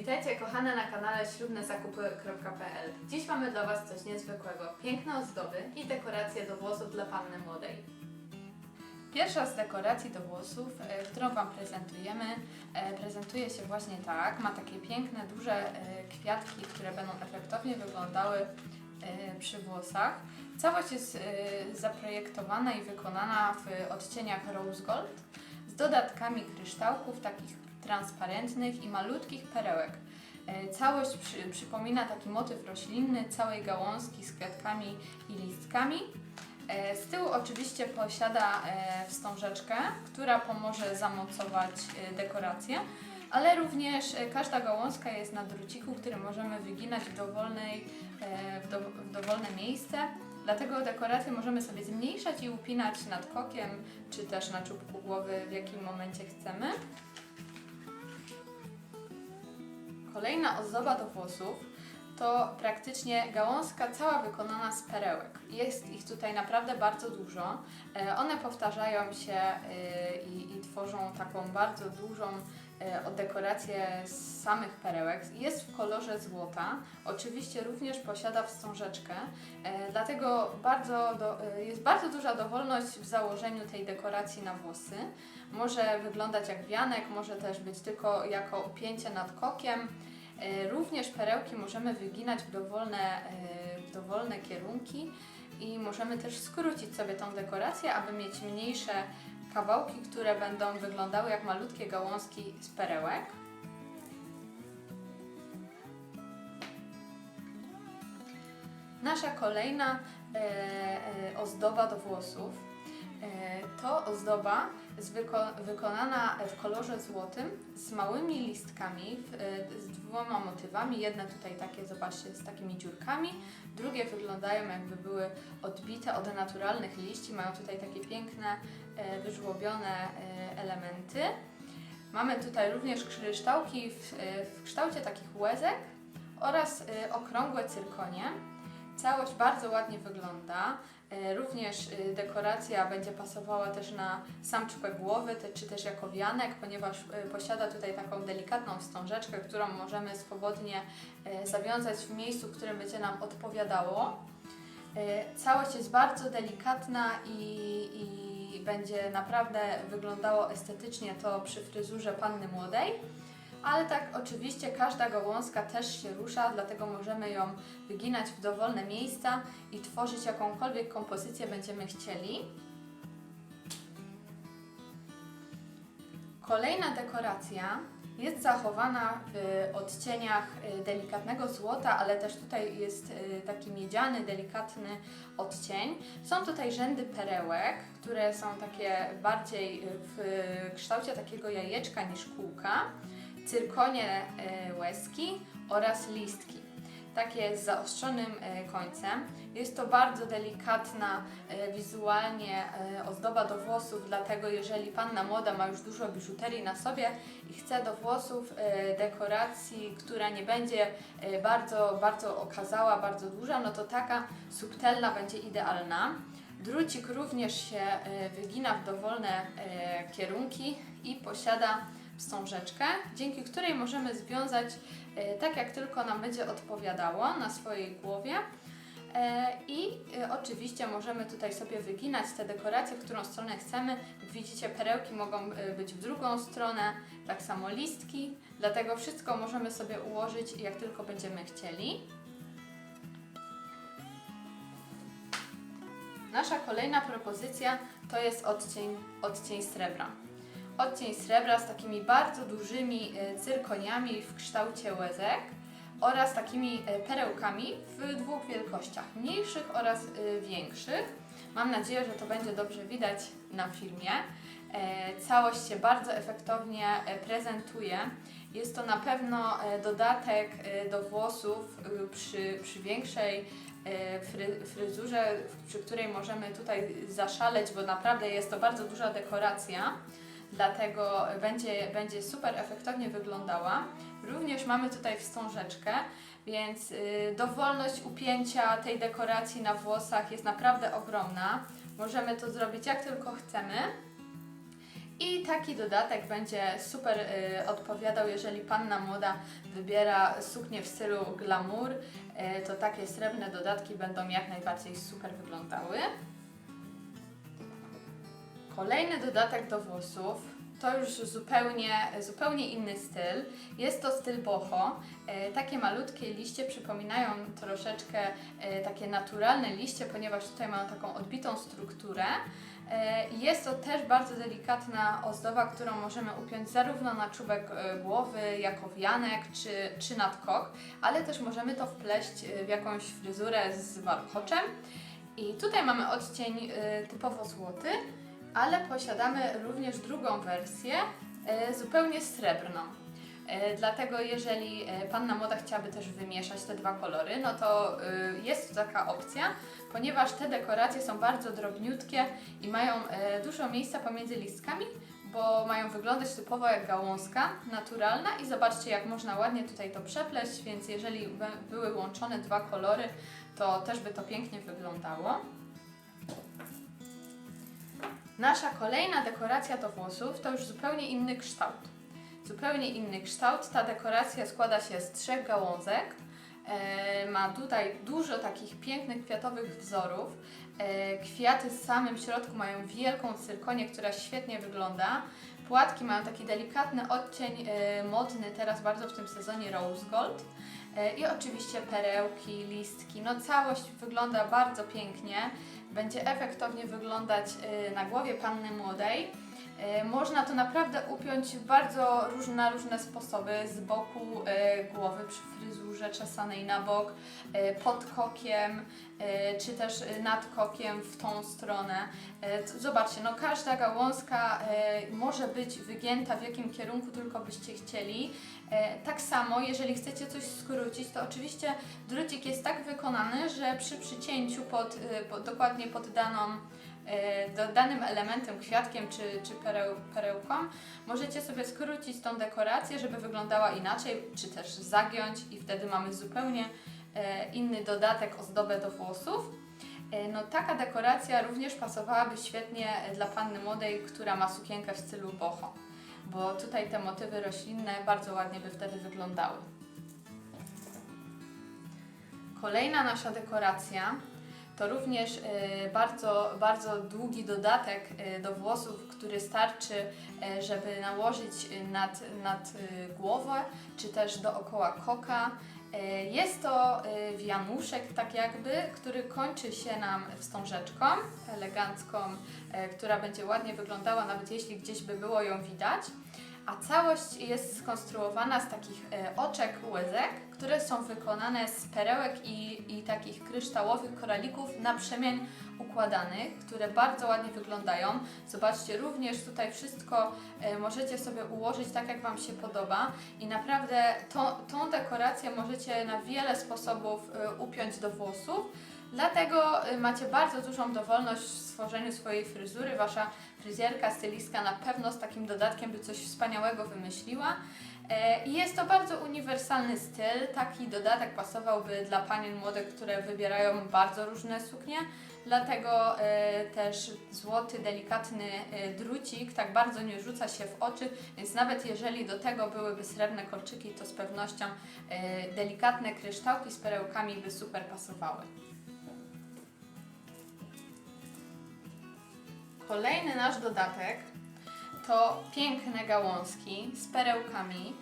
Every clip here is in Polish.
Witajcie kochane na kanale ślubnezakupy.pl Dziś mamy dla Was coś niezwykłego. Piękne ozdoby i dekoracje do włosów dla panny młodej. Pierwsza z dekoracji do włosów, e, którą Wam prezentujemy, e, prezentuje się właśnie tak. Ma takie piękne, duże e, kwiatki, które będą efektownie wyglądały przy włosach. Całość jest zaprojektowana i wykonana w odcieniach rose gold z dodatkami kryształków takich transparentnych i malutkich perełek. E, Całość przy, przypomina taki motyw roślinny całej gałązki z kwiatkami i listkami. E, Z tyłu oczywiście posiada e, wstążeczkę, która pomoże zamocować dekorację, ale również każda gałązka jest na druciku, który możemy wyginać w, dowolnej, w, do, w dowolne miejsce. Dlatego dekorację możemy sobie zmniejszać i upinać nad kokiem, czy też na czubku głowy, w jakim momencie chcemy. Kolejna ozdoba do włosów to praktycznie gałązka cała wykonana z perełek. Jest ich tutaj naprawdę bardzo dużo. E, One powtarzają się e, i, i tworzą taką bardzo dużą e, dekorację z samych perełek. Jest w kolorze złota. Oczywiście również posiada wstążeczkę, dlatego bardzo do, jest bardzo duża dowolność w założeniu tej dekoracji na włosy. Może wyglądać jak wianek, może też być tylko jako upięcie nad kokiem. E, Również perełki możemy wyginać w dowolne, e, w dowolne kierunki i możemy też skrócić sobie tą dekorację, aby mieć mniejsze kawałki, które będą wyglądały jak malutkie gałązki z perełek. Nasza kolejna e, ozdoba do włosów to ozdoba wykonana w kolorze złotym z małymi listkami, e, z dwoma motywami. Jedne tutaj takie, zobaczcie, z takimi dziurkami, drugie wyglądają jakby były odbite od naturalnych liści. Mają tutaj takie piękne, e, wyżłobione e, elementy. Mamy tutaj również kryształki w, e, w kształcie takich łezek oraz e, okrągłe cyrkonie. Całość bardzo ładnie wygląda. E, Również e, dekoracja będzie pasowała też na sam czubek głowy, czy też jako wianek, ponieważ e, posiada tutaj taką delikatną wstążeczkę, którą możemy swobodnie zawiązać w miejscu, w którym będzie nam odpowiadało. Całość jest bardzo delikatna i, i będzie naprawdę wyglądało estetycznie to przy fryzurze panny młodej. Ale tak, oczywiście każda gałązka też się rusza, dlatego możemy ją wyginać w dowolne miejsca i tworzyć jakąkolwiek kompozycję będziemy chcieli. Kolejna dekoracja jest zachowana w odcieniach y, delikatnego złota, ale też tutaj jest y, taki miedziany, delikatny odcień. Są tutaj rzędy perełek, które są takie bardziej y, w kształcie takiego jajeczka niż kółka cyrkonie e, łezki oraz listki. Takie z zaostrzonym e, końcem. Jest to bardzo delikatna e, wizualnie ozdoba do włosów, dlatego jeżeli panna młoda ma już dużo biżuterii na sobie i chce do włosów dekoracji, która nie będzie bardzo, bardzo okazała, bardzo duża, no to taka subtelna będzie idealna. Drucik również się wygina w dowolne kierunki i posiada wstążeczkę, dzięki której możemy związać e, tak, jak tylko nam będzie odpowiadało na swojej głowie. E, I e, oczywiście możemy tutaj sobie wyginać te dekoracje, w którą stronę chcemy. Widzicie, perełki mogą być w drugą stronę, tak samo listki, dlatego wszystko możemy sobie ułożyć jak tylko będziemy chcieli. Nasza kolejna propozycja to jest odcień, odcień srebra. Odcień srebra z takimi bardzo dużymi e, cyrkoniami w kształcie łezek oraz takimi e, perełkami w dwóch wielkościach, mniejszych oraz e, większych. Mam nadzieję, że to będzie dobrze widać na filmie. Całość się bardzo efektownie prezentuje. Jest to na pewno dodatek do włosów przy, przy większej fry, fryzurze, przy której możemy tutaj zaszaleć, bo naprawdę jest to bardzo duża dekoracja. Dlatego będzie, będzie super efektownie wyglądała. Również mamy tutaj wstążeczkę, więc y, dowolność upięcia tej dekoracji na włosach jest naprawdę ogromna. Możemy to zrobić jak tylko chcemy. I taki dodatek będzie super y, odpowiadał, jeżeli panna młoda wybiera suknię w stylu glamour, y, to takie srebrne dodatki będą jak najbardziej super wyglądały. Kolejny dodatek do włosów to już zupełnie, zupełnie inny styl. Jest to styl boho. E, takie malutkie liście przypominają troszeczkę e, takie naturalne liście, ponieważ tutaj mają taką odbitą strukturę. E, Jest to też bardzo delikatna ozdoba, którą możemy upiąć zarówno na czubek głowy, jako wianek czy, czy nadkok, ale też możemy to wpleść w jakąś fryzurę z warkoczem. I tutaj mamy odcień typowo złoty, ale posiadamy również drugą wersję, e, zupełnie srebrną. E, Dlatego jeżeli e, panna młoda chciałaby też wymieszać te dwa kolory, no to jest taka opcja, ponieważ te dekoracje są bardzo drobniutkie i mają dużo miejsca pomiędzy listkami, bo mają wyglądać typowo jak gałązka naturalna i zobaczcie jak można ładnie tutaj to przepleść, więc jeżeli by były łączone dwa kolory, to też by to pięknie wyglądało. Nasza kolejna dekoracja do włosów to już zupełnie inny kształt. Zupełnie inny kształt. Ta dekoracja składa się z trzech gałązek. E, ma tutaj dużo takich pięknych kwiatowych wzorów. E, kwiaty w samym środku mają wielką cyrkonię, która świetnie wygląda. Płatki mają taki delikatny odcień e, modny teraz bardzo w tym sezonie rose gold. E, I oczywiście perełki, listki. No całość wygląda bardzo pięknie. Będzie efektownie wyglądać e, na głowie panny młodej. E, Można to naprawdę upiąć bardzo różne, na różne sposoby. Z boku e, głowy przy fryzurze czesanej na bok, e, pod kokiem, czy też nad kokiem w tą stronę. Zobaczcie, no każda gałązka może być wygięta w jakim kierunku tylko byście chcieli. Tak samo, jeżeli chcecie coś skrócić, to oczywiście drucik jest tak wykonany, że przy przycięciu pod, dokładnie pod daną danym elementem, kwiatkiem czy, czy pereł, perełką, możecie sobie skrócić tą dekorację, żeby wyglądała inaczej, czy też zagiąć i wtedy mamy zupełnie e, inny dodatek, ozdobę do włosów. E, No taka dekoracja również pasowałaby świetnie dla panny młodej, która ma sukienkę w stylu boho, bo tutaj te motywy roślinne bardzo ładnie by wtedy wyglądały. Kolejna nasza dekoracja to również e, bardzo, bardzo długi dodatek e, do włosów, który starczy, e, żeby nałożyć nad, nad głowę, czy też dookoła koka. Jest to wianuszek, tak jakby, który kończy się nam wstążeczką elegancką, która będzie ładnie wyglądała, nawet jeśli gdzieś by było ją widać. A całość jest skonstruowana z takich e, oczek łezek, które są wykonane z perełek i, i takich kryształowych koralików na przemian układanych, które bardzo ładnie wyglądają. Zobaczcie, również tutaj wszystko e, możecie sobie ułożyć tak, jak Wam się podoba i naprawdę tą, tą dekorację możecie na wiele sposobów e, upiąć do włosów. Dlatego y, macie bardzo dużą dowolność w stworzeniu swojej fryzury. Wasza fryzjerka, stylistka na pewno z takim dodatkiem by coś wspaniałego wymyśliła. E, I jest to bardzo uniwersalny styl. Taki dodatek pasowałby dla panien młodych, które wybierają bardzo różne suknie. Dlatego e, też złoty, delikatny e, drucik tak bardzo nie rzuca się w oczy, więc nawet jeżeli do tego byłyby srebrne kolczyki, to z pewnością delikatne kryształki z perełkami by super pasowały. Kolejny nasz dodatek to piękne gałązki z perełkami,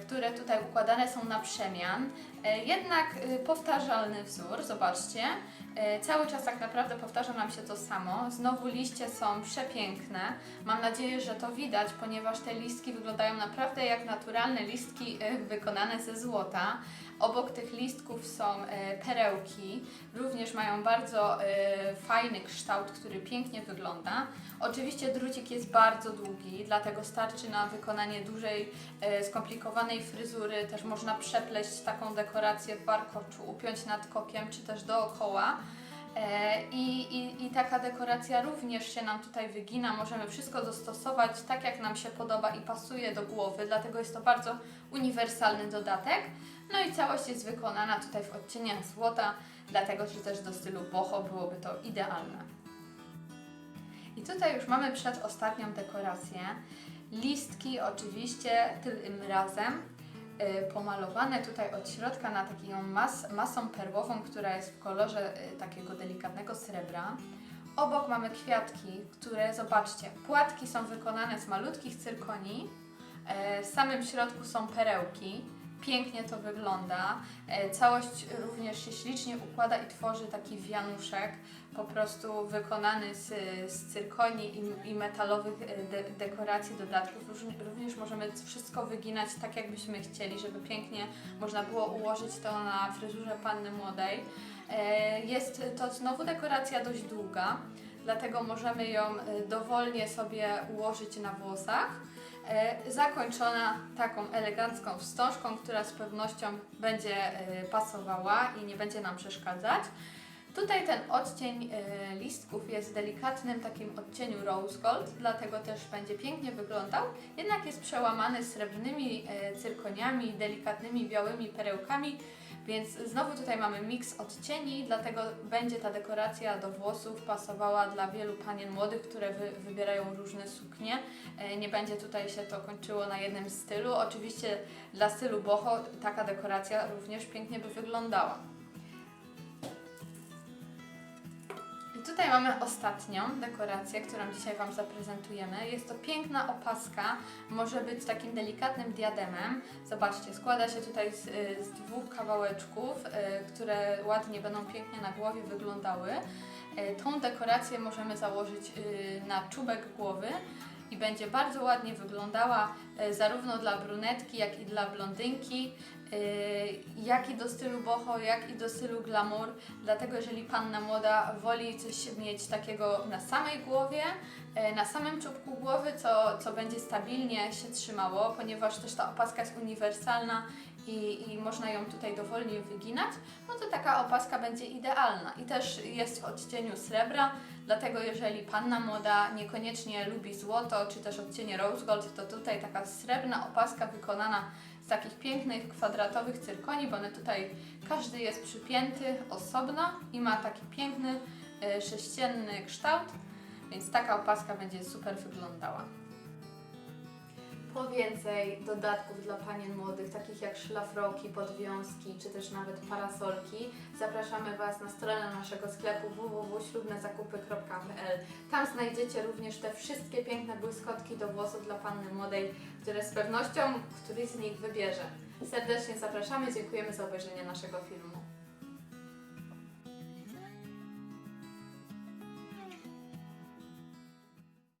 które tutaj układane są na przemian. E, jednak e, powtarzalny wzór, zobaczcie. E, cały czas tak naprawdę powtarza nam się to samo. Znowu liście są przepiękne. Mam nadzieję, że to widać, ponieważ te listki wyglądają naprawdę jak naturalne listki e, wykonane ze złota. Obok tych listków są e, perełki, również mają bardzo e, fajny kształt, który pięknie wygląda. Oczywiście drucik jest bardzo długi, dlatego starczy na wykonanie dużej, e, skomplikowanej fryzury. Też można przepleść taką dekorację w warkoczu, upiąć nad kokiem czy też dookoła. E, I, i, I taka dekoracja również się nam tutaj wygina. Możemy wszystko dostosować tak, jak nam się podoba i pasuje do głowy, dlatego jest to bardzo uniwersalny dodatek. No i całość jest wykonana tutaj w odcieniach złota, dlatego że też do stylu boho byłoby to idealne. I tutaj już mamy przedostatnią dekorację. Listki oczywiście tym razem y, pomalowane tutaj od środka na taką mas, masą perłową, która jest w kolorze y, takiego delikatnego srebra. Obok mamy kwiatki, które zobaczcie, płatki są wykonane z malutkich cyrkoni, e, w samym środku są perełki. Pięknie to wygląda. E, Całość również się ślicznie układa i tworzy taki wianuszek, po prostu wykonany z, z cyrkoni i, i metalowych e, de, dekoracji, dodatków. Również możemy wszystko wyginać tak, jakbyśmy chcieli, żeby pięknie można było ułożyć to na fryzurze panny młodej. E, Jest to znowu dekoracja dość długa, dlatego możemy ją dowolnie sobie ułożyć na włosach. E, Zakończona taką elegancką wstążką, która z pewnością będzie e, pasowała i nie będzie nam przeszkadzać. Tutaj ten odcień e, listków jest delikatnym takim odcieniu rose gold, dlatego też będzie pięknie wyglądał, jednak jest przełamany srebrnymi cyrkoniami, delikatnymi białymi perełkami, więc znowu tutaj mamy miks odcieni, dlatego będzie ta dekoracja do włosów pasowała dla wielu panien młodych, które wy, wybierają różne suknie. E, Nie będzie tutaj się to kończyło na jednym stylu. Oczywiście dla stylu boho taka dekoracja również pięknie by wyglądała. I tutaj mamy ostatnią dekorację, którą dzisiaj Wam zaprezentujemy. Jest to piękna opaska, może być takim delikatnym diademem. Zobaczcie, składa się tutaj z, y, z dwóch kawałeczków, y, które ładnie będą pięknie na głowie wyglądały. Y, Tą dekorację możemy założyć na czubek głowy i będzie bardzo ładnie wyglądała y, zarówno dla brunetki, jak i dla blondynki, y, jak i do stylu boho, jak i do stylu glamour. Dlatego jeżeli panna młoda woli coś mieć takiego na samej głowie, y, na samym czubku głowy, co, co będzie stabilnie się trzymało, ponieważ też ta opaska jest uniwersalna i, i można ją tutaj dowolnie wyginać, no to taka opaska będzie idealna. I też jest w odcieniu srebra, dlatego jeżeli panna młoda niekoniecznie lubi złoto, czy też odcienie rose gold, to tutaj taka srebrna opaska wykonana z takich pięknych, kwadratowych cyrkoni, bo one tutaj, każdy jest przypięty osobno i ma taki piękny, e, sześcienny kształt, więc taka opaska będzie super wyglądała. Po więcej dodatków dla panien młodych, takich jak szlafroki, podwiązki, czy też nawet parasolki, zapraszamy Was na stronę naszego sklepu www.ślubnezakupy.pl. Tam znajdziecie również te wszystkie piękne błyskotki do włosów dla panny młodej, które z pewnością któryś z nich wybierze. Serdecznie zapraszamy, dziękujemy za obejrzenie naszego filmu.